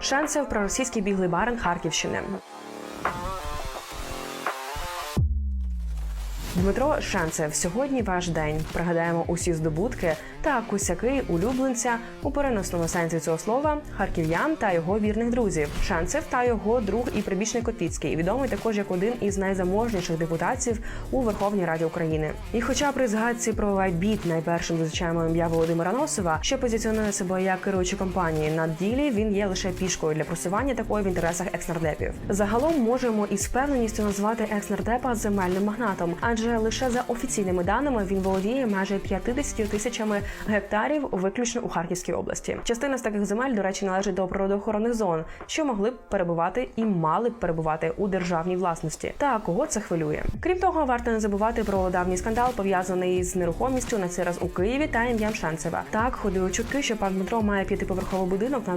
Шанцев проросійський біглий барин Харківщини. Дмитро Шанцев, сьогодні ваш день. Пригадаємо усі здобутки та косяки улюбленця у переносному сенсі цього слова харків'ян та його вірних друзів. Шанцев та його друг і прибічник Котвіцький, відомий також як один із найзаможніших депутатів у Верховній Раді України. І хоча при згадці про Вайтбіт найпершим зустрічаємо ім'я Володимира Носова, що позиціонує себе як керуючу компанії на ділі, він є лише пішкою для просування такої в інтересах екснардепів. Загалом можемо із впевненістю назвати екснардепа земельним магнатом, адже лише за офіційними даними він володіє майже 50 тисячами гектарів, виключно у Харківській області. Частина з таких земель, до речі, належить до природоохоронних зон, що могли б перебувати і мали б перебувати у державній власності. Та кого це хвилює? Крім того, варто не забувати про давній скандал, пов'язаний з нерухомістю на цей раз у Києві та ім'ям Шанцева. Так ходили чутки, що пан Дмитро має п'ятиповерховий будинок на